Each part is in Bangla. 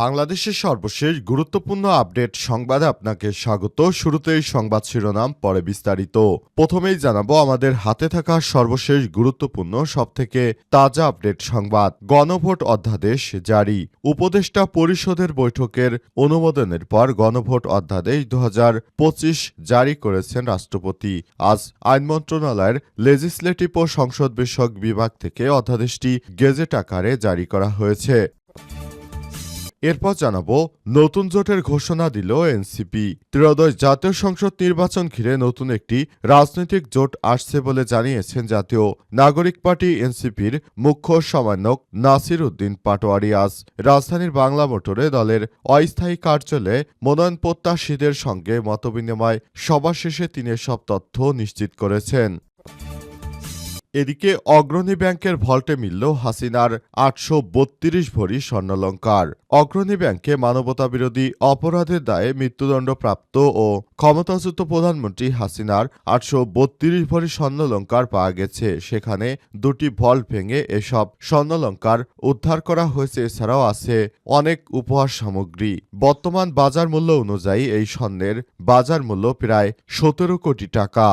বাংলাদেশের সর্বশেষ গুরুত্বপূর্ণ আপডেট সংবাদে আপনাকে স্বাগত। শুরুতেই সংবাদ শিরোনাম, পরে বিস্তারিত। প্রথমেই জানাব, আমাদের হাতে থাকা সর্বশেষ গুরুত্বপূর্ণ, সবথেকে তাজা আপডেট সংবাদ। গণভোট অধ্যাদেশ জারি। উপদেষ্টা পরিষদের বৈঠকের অনুমোদনের পর গণভোট অধ্যাদেশ দু হাজার পঁচিশ জারি করেছেন রাষ্ট্রপতি। আজ আইন মন্ত্রণালয়ের লেজিসলেটিভ ও সংসদ বিষয়ক বিভাগ থেকে অধ্যাদেশটি গেজেট আকারে জারি করা হয়েছে। এরপর জানাব, নতুন জোটের ঘোষণা দিল এনসিপি। ত্রয়োদশ জাতীয় সংসদ নির্বাচন ঘিরে নতুন একটি রাজনৈতিক জোট আসছে বলে জানিয়েছেন জাতীয় নাগরিক পার্টি এনসিপির মুখ্য সমন্বয়ক নাসির উদ্দিন পাটোয়ারি আজ রাজধানীর বাংলা মোটরে দলের অস্থায়ী কার্যালয়ে মনোনয়ন প্রত্যাশীদের সঙ্গে মতবিনিময় সভা শেষে তিনি সব তথ্য নিশ্চিত করেছেন। এদিকে অগ্রণী ব্যাংকের ভল্টে মিলল হাসিনার আটশো বত্রিশ ভরি স্বর্ণলঙ্কার। অগ্রণী ব্যাংকে মানবতাবিরোধী অপরাধের দায়ে মৃত্যুদণ্ডপ্রাপ্ত ও ক্ষমতাচ্যুত প্রধানমন্ত্রী হাসিনার আটশো বত্রিশ ভরি স্বর্ণলঙ্কার পাওয়া গেছে। সেখানে দুটি ভল্ট ভেঙে এসব স্বর্ণলঙ্কার উদ্ধার করা হয়েছে। এছাড়াও আছে অনেক উপহার সামগ্রী। বর্তমান বাজার মূল্য অনুযায়ী এই স্বর্ণের বাজার মূল্য প্রায় সতেরো কোটি টাকা।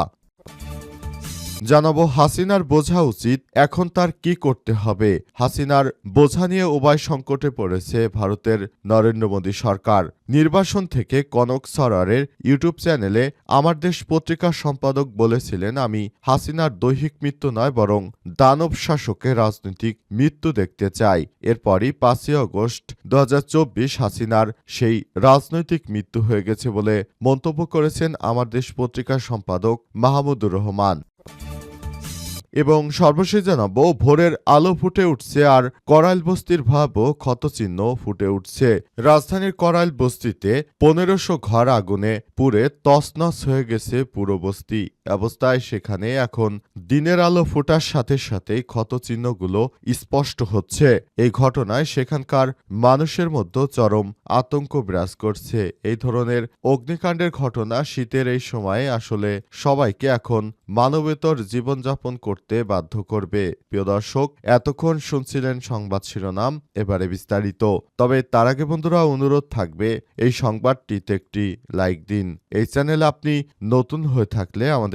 জানাব হাসিনার বোঝা উচিত এখন তার কি করতে হবে। হাসিনার বোঝা নিয়ে উভয় সংকটে পড়েছে ভারতের নরেন্দ্র মোদী সরকার। নির্বাসন থেকে কনক সরারের ইউটিউব চ্যানেলে আমার দেশ পত্রিকার সম্পাদক বলেছিলেন, আমি হাসিনার দৈহিক মৃত্যু নয়, বরং দানব শাসকের রাজনৈতিক মৃত্যু দেখতে চাই। এরপরই পাঁচই আগস্ট দু হাজার চব্বিশ হাসিনার সেই রাজনৈতিক মৃত্যু হয়ে গেছে বলে মন্তব্য করেছেন আমার দেশ পত্রিকার সম্পাদক মাহমুদুর রহমান। এবং সর্বশেষ জানাব, ভোরের আলো ফুটে উঠছে আর করাইল বস্তির ভাবও ক্ষতচিহ্ন ফুটে উঠছে। রাজধানীর করাইল বস্তিতে পনেরোশো ঘর আগুনে পুড়ে তছনছ হয়ে গেছে পুরো বস্তি। অবস্থায় সেখানে এখন দিনের আলো ফোটার সাথে সাথেই ক্ষতচিহ্নগুলো স্পষ্ট হচ্ছে। এই ঘটনায় সেখানকার মানুষের মধ্যে চরম আতঙ্ক বিরাজ করছে। এই ধরনের অগ্নিকাণ্ডের ঘটনা শীতের এই সময়ে আসলে সবাইকে এখন মানবেতর জীবনযাপন করতে বাধ্য করবে। প্রিয় দর্শক, এতক্ষণ শুনছিলেন সংবাদ শিরোনাম, এবারে বিস্তারিত। তবে তার আগে বন্ধুরা, অনুরোধ থাকবে এই সংবাদটিতে একটি লাইক দিন। এই চ্যানেল আপনি নতুন হয়ে থাকলে আমাদের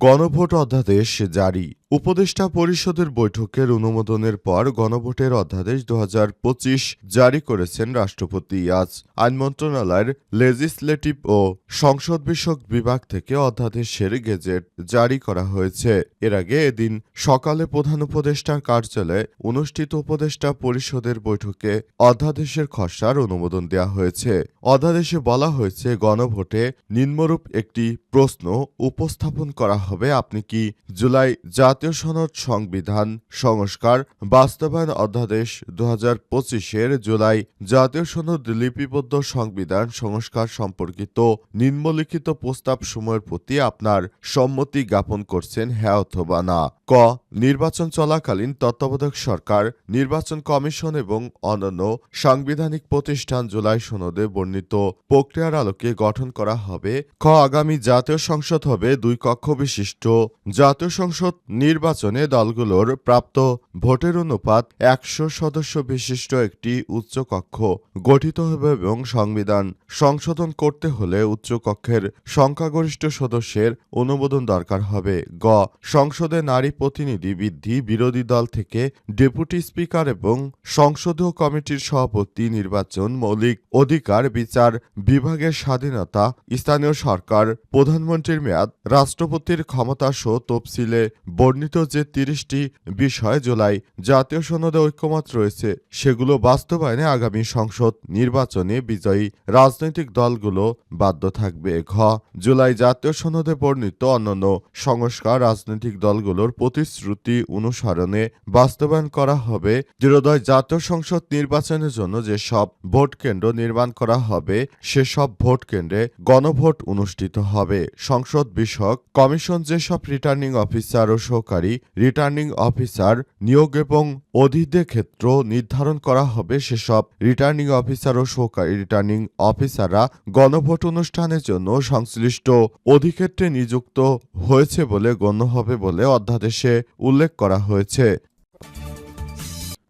গণভোট অধ্যাদেশ জারি। উপদেষ্টা পরিষদের বৈঠকের অনুমোদনের পর গণভোটের অধ্যাদেশ দু হাজার পঁচিশ জারি করেছেন রাষ্ট্রপতি। আজ আইন মন্ত্রণালয়ের লেজিসলেটিভ ও সংসদ বিষয়ক বিভাগ থেকে অধ্যাদেশের গেজেট জারি করা হয়েছে। এর আগে এদিন সকালে প্রধান উপদেষ্টার কার্যালয়ে অনুষ্ঠিত উপদেষ্টা পরিষদের বৈঠকে অধ্যাদেশের খসড়ার অনুমোদন দেওয়া হয়েছে। অধ্যাদেশে বলা হয়েছে, গণভোটে নিম্নরূপ একটি প্রশ্ন উপস্থাপন করা হবে। আপনি কি জুলাই জাতীয় সনদ সংবিধান সংস্কার বাস্তবায়ন অধ্যাদেশ দু হাজার পঁচিশের জুলাই জাতীয় সনদ লিপিবদ্ধ সংবিধান সংস্কার সম্পর্কিত নিম্নলিখিত প্রস্তাব সময়ের প্রতি আপনার সম্মতি জ্ঞাপন করছেন হ্যাঁ অথবা না। ক, নির্বাচন চলাকালীন তত্ত্বাবধায়ক সরকার, নির্বাচন কমিশন এবং অন্যান্য সাংবিধানিক প্রতিষ্ঠান জুলাই সনদে বর্ণিত প্রক্রিয়ার আলোকে গঠন করা হবে। খ, আগামী জাতীয় সংসদ হবে দুই কক্ষ বিশিষ্ট। জাতীয় সংসদ নির্বাচনে দলগুলোর প্রাপ্ত ভোটের অনুপাত একশো সদস্য বিশিষ্ট একটি উচ্চ কক্ষ গঠিত হবে এবং সংবিধান সংশোধন করতে হলে উচ্চ কক্ষের সংখ্যাগরিষ্ঠ সদস্যের অনুমোদন দরকার হবে। গ. সংসদে নারী প্রতিনিধি বৃদ্ধি বিরোধী দল থেকে ডেপুটি স্পিকার এবং সংসদীয় কমিটির সভাপতি নির্বাচন মৌলিক অধিকার বিচার বিভাগের স্বাধীনতা, স্থানীয় সরকার, প্রধানমন্ত্রীর মেয়াদ, রাষ্ট্রপতির ক্ষমতা সহ তফসিলে বর্ণিত বর্ণিত যে তিরিশটি বিষয় জুলাই জাতীয় সনদে ঐক্যমত রয়েছে, সেগুলো বাস্তবায়নে আগামী সংসদ নির্বাচনে বিজয়ী রাজনৈতিক দলগুলো বাধ্য থাকবে। ঘ, জুলাই জাতীয় সনদে বর্ণিত অন্যান্য সংস্কার রাজনৈতিক দলগুলোর প্রতিশ্রুতি অনুসরণে বাস্তবায়ন করা হবে। দৃঢ়দয় জাতীয় সংসদ নির্বাচনের জন্য যে সব ভোট কেন্দ্র নির্মাণ করা হবে সেসব ভোট কেন্দ্রে গণভোট অনুষ্ঠিত হবে। সংসদ বিষয়ক কমিশন যেসব রিটার্নিং অফিসার ও সহকারী রিটার্নিং অফিসার নিয়োগ এবং অধীদের ক্ষেত্র নির্ধারণ করা হবে সেসব রিটার্নিং অফিসার ও সহকারী রিটার্নিং অফিসাররা গণভোট অনুষ্ঠানের জন্য সংশ্লিষ্ট অধিক্ষেত্রে নিযুক্ত হয়েছে বলে গণ্য হবে বলে অধ্যাদেশে উল্লেখ করা হয়েছে।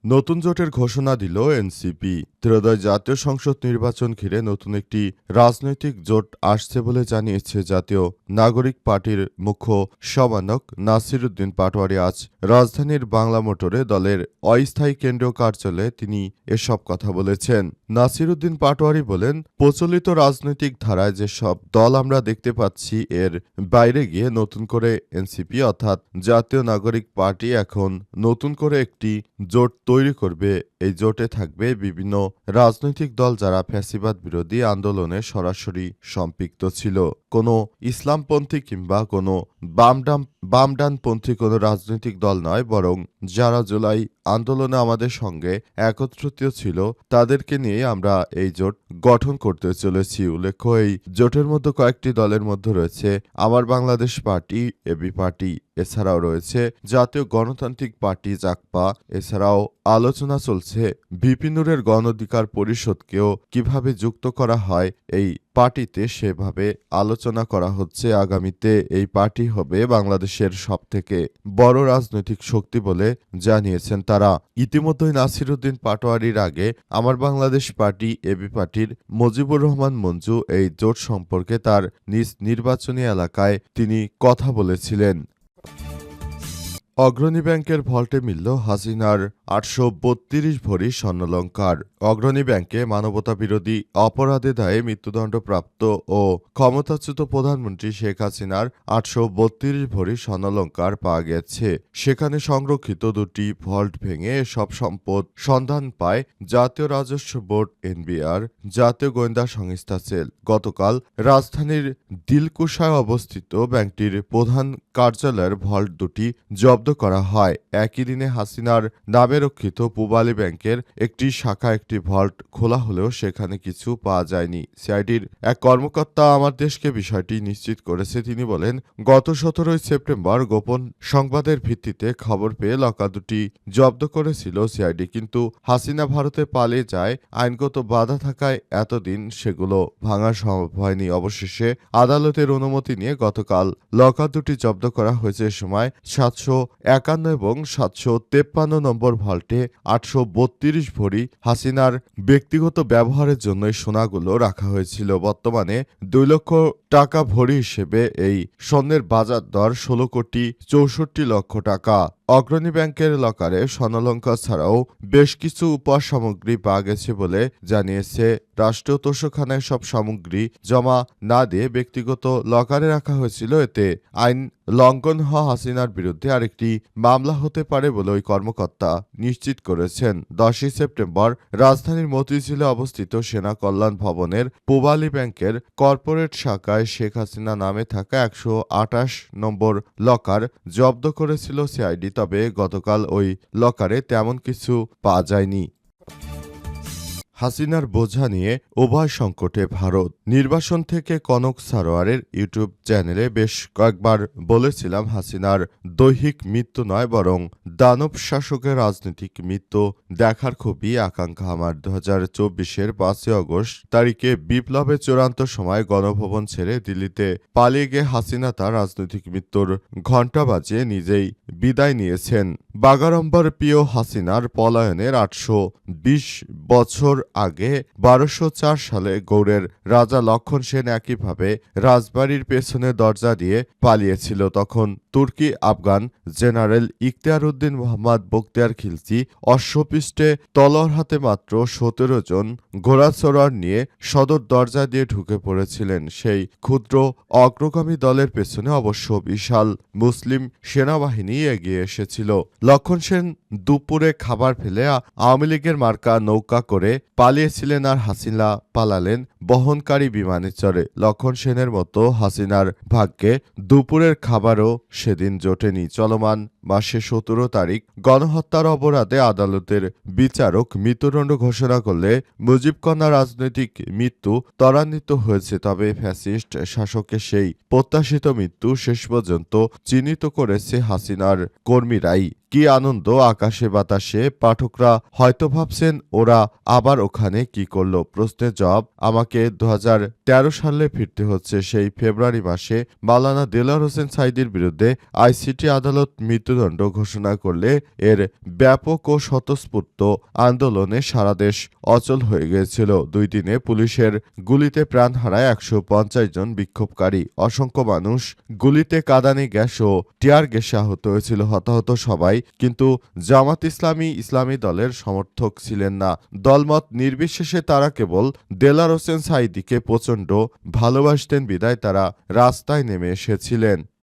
নতুন জোটের ঘোষণা দিল এনসিপি। ত্রয়োদশ জাতীয় সংসদ নির্বাচন ঘিরে নতুন একটি রাজনৈতিক জোট আসছে বলে জানিয়েছে জাতীয় নাগরিক পার্টির মুখ্য সমানক নাসিরুদ্দিন পাটোয়ারি। আজ রাজধানীর বাংলা মোটরে দলের অস্থায়ী কেন্দ্রীয় কার্যালয়ে তিনি এসব কথা বলেছেন। নাসিরুদ্দিন পাটোয়ারি বলেন, প্রচলিত রাজনৈতিক ধারায় যেসব দল আমরা দেখতে পাচ্ছি, এর বাইরে গিয়ে নতুন করে এনসিপি অর্থাৎ জাতীয় নাগরিক পার্টি এখন নতুন করে একটি জোট তৈরি করবে এই জোটে থাকবে বিভিন্ন রাজনৈতিক দল যারা ফ্যাসিবাদ বিরোধী আন্দোলনে সরাসরি সম্পৃক্ত ছিল। কোনো ইসলামপন্থী কিংবা কোনো বামডাম, বামডানপন্থী কোনো রাজনৈতিক দল নয়, বরং যারা জুলাই আন্দোলনে আমাদের সঙ্গে একত্রিত ছিল, তাদেরকে নিয়ে আমরা এই জোট গঠন করতে চলেছি। উল্লেখ্য, এই জোটের মধ্যে কয়েকটি দলের মধ্যে রয়েছে আমার বাংলাদেশ পার্টি এবি পার্টি, এছাড়াও রয়েছে জাতীয় গণতান্ত্রিক পার্টি জাকপা, এছাড়াও আলোচনা চলছে বিপিনুরের গণ অধিকার পরিষদকেও কীভাবে যুক্ত করা হয় এই পার্টিতে সেভাবে আলোচনা করা হচ্ছে আগামীতে। এই পার্টি হবে বাংলাদেশের সবথেকে বড় রাজনৈতিক শক্তি বলে জানিয়েছেন তারা। ইতিমধ্যেই নাসিরুদ্দিন পাটোয়ারির আগে আমার বাংলাদেশ পার্টি এবি পার্টির মজিবুর রহমান মঞ্জু এই জোট সম্পর্কে তার নিজ নির্বাচনী এলাকায় তিনি কথা বলেছিলেন। অগ্রণী ব্যাংকের ভল্টে মিলল হাসিনার আটশো বত্রিশ ভরি স্বর্ণলঙ্কার। অগ্রণী ব্যাংকে মানবতা বিরোধী অপরাধে দায়ে মৃত্যুদণ্ডপ্রাপ্ত ও ক্ষমতাচ্যুত প্রধানমন্ত্রী শেখ হাসিনার আটশো বত্রিশ ভরি স্বর্ণলঙ্কার পাওয়া গেছে। সেখানে সংরক্ষিত দুটি ভল্ট ভেঙে সব সম্পদ সন্ধান পায় জাতীয় রাজস্ব বোর্ড এনবিআর, জাতীয় গোয়েন্দা সংস্থা সেল। গতকাল রাজধানীর দিলকুশায় অবস্থিত ব্যাংকটির প্রধান কার্যালয়ের ভল্ট দুটি জব্দ করা হয়। একই দিনে হাসিনার নামে রক্ষিত পূবালী ব্যাংকের একটি শাখা, একটি ভল্ট খোলা হলেও সেখানে কিছু পাওয়া যায়নি। সিআইডির এক কর্মকর্তা আমার দেশকে বিষয়টি নিশ্চিত করেছে। তিনি বলেন, গত সতেরোই সেপ্টেম্বর গোপন সংবাদের ভিত্তিতে খবর পেয়ে লকা দুটি জব্দ করেছিল সিআইডি, কিন্তু হাসিনা ভারতে পালিয়ে যায়, আইনগত বাধা থাকায় এতদিন সেগুলো ভাঙা সম্ভব হয়নি। অবশেষে আদালতের অনুমতি নিয়ে গতকাল লকা দুটি জব্দ করা হয়েছে। সময় সাতশো একান্ন এবং সাতশো তেপ্পান্ন নম্বর ভল্টে আটশো বত্রিশ ভরি হাসিনার ব্যক্তিগত ব্যবহারের জন্য সোনাগুলো রাখা হয়েছিল। বর্তমানে দুই লক্ষ টাকা ভরি হিসেবে এই স্বর্ণের বাজার দর ষোলো কোটি চৌষট্টি লক্ষ টাকা। অগ্রণী ব্যাংকের লকারে স্বর্ণলঙ্কা ছাড়াও বেশ কিছু উপহার সামগ্রী পাওয়া গেছে বলে জানিয়েছে রাষ্ট্রীয় তোষখানায় সব সামগ্রী জমা না দিয়ে ব্যক্তিগত লকারে রাখা হয়েছিল। এতে আইন লঙ্ঘন হওয়া হাসিনার বিরুদ্ধে আরেকটি মামলা হতে পারে বলে ওই কর্মকর্তা নিশ্চিত করেছেন। দশই সেপ্টেম্বর রাজধানীর মতিঝিলে অবস্থিত সেনা কল্যাণ ভবনের পূবালী ব্যাংকের কর্পোরেট শাখায় শেখ হাসিনা নামে থাকা একশো আটাশ নম্বর লকার জব্দ করেছিল সিআইডি। তবে গতকাল ওই লকারে তেমন কিছু পাওয়া যায়নি। হাসিনার বোঝা নিয়ে উভয় সংকটে ভারত। নির্বাসন থেকে কনক সারোয়ারের ইউটিউব চ্যানেলে বেশ কয়েকবার বলেছিলাম হাসিনার দৈহিক মৃত্যু নয়, বরং দানব শাসকের রাজনৈতিক মৃত্যু দেখার খুবই আকাঙ্ক্ষা। আমার দু হাজার চব্বিশের পাঁচই অগস্ট তারিখে বিপ্লবের চূড়ান্ত সময় গণভবন ছেড়ে দিল্লিতে পালিয়ে গিয়ে হাসিনা তার রাজনৈতিক মৃত্যুর ঘণ্টা বাজিয়ে নিজেই বিদায় নিয়েছেন। বাগাড়ম্বর প্রিয় হাসিনার পলায়নের আটশো বিশ বছর আগে বারোশো সালে গৌড়ের রাজা লক্ষণ সেন একইভাবে রাজবাড়ির পেছনে দরজা দিয়ে পালিয়েছিল। তখন তুর্কি আফগান জেনারেল ইখতিয়ার উদ্দিন মোহাম্মদ বখতিয়ার খিলজি অশ্বপৃষ্ঠে তলোয়ার হাতে মাত্র সতেরো জন ঘোড়াচড়ার নিয়ে সদর দরজা দিয়ে ঢুকে পড়েছিলেন। সেই ক্ষুদ্র অগ্রগামী দলের পেছনে অবশ্য বিশাল মুসলিম সেনাবাহিনী এগিয়ে এসেছিল। লক্ষণ সেন দুপুরে খাবার ফেলে আওয়ামী লীগের মার্কা নৌকা করে পালিয়েছিলেন আর হাসিনা পালালেন বহনকারী বিমানে চড়ে লক্ষণ সেনের মতো হাসিনার ভাগ্যে দুপুরের খাবারও সেদিন জোটেনি চলমান মাসে সতেরো তারিখ গণহত্যার অপরাধে আদালতের বিচারক মৃত্যুদণ্ড ঘোষণা করলে মুজিব কন্যা রাজনৈতিক মৃত্যু ত্বরান্বিত হয়েছে, তবে ফ্যাসিস্ট শাসকের সেই প্রত্যাশিত মৃত্যু শেষ পর্যন্ত চিহ্নিত করেছে হাসিনার কর্মীরাই। কি আনন্দ আকাশে বাতাসে, পাঠকরা হয়তো ভাবছেন ওরা আবার ওখানে কি করল। প্রশ্নের জবাব, আমাকে দু হাজার তেরো সালে ফিরতে হচ্ছে। সেই ফেব্রুয়ারি মাসে মালানা দেলার হোসেন সাইদির বিরুদ্ধে আইসিটি আদালত মৃত্যুদণ্ড ঘোষণা করলে এর ব্যাপক ও স্বতঃস্ফূর্ত আন্দোলনে সারা দেশ অচল হয়ে গিয়েছিল। দুই দিনে পুলিশের গুলিতে প্রাণ হারায় একশো পঞ্চাশ জন বিক্ষোভকারী। অসংখ্য মানুষ গুলিতে কাদানি গ্যাস ও টিয়ার গ্যাসে আহত হয়েছিল, হতাহত সবাই। কিন্তু জামাত ইসলামী ইসলামী দলের সমর্থক ছিলেন না। দলমত নির্বিশেষে তারা কেবল দেলার হোসেন সাইদিকে প্রচণ্ড ভালোবাসতেন, বিদায় তারা রাস্তায় নেমে এসেছিলেন।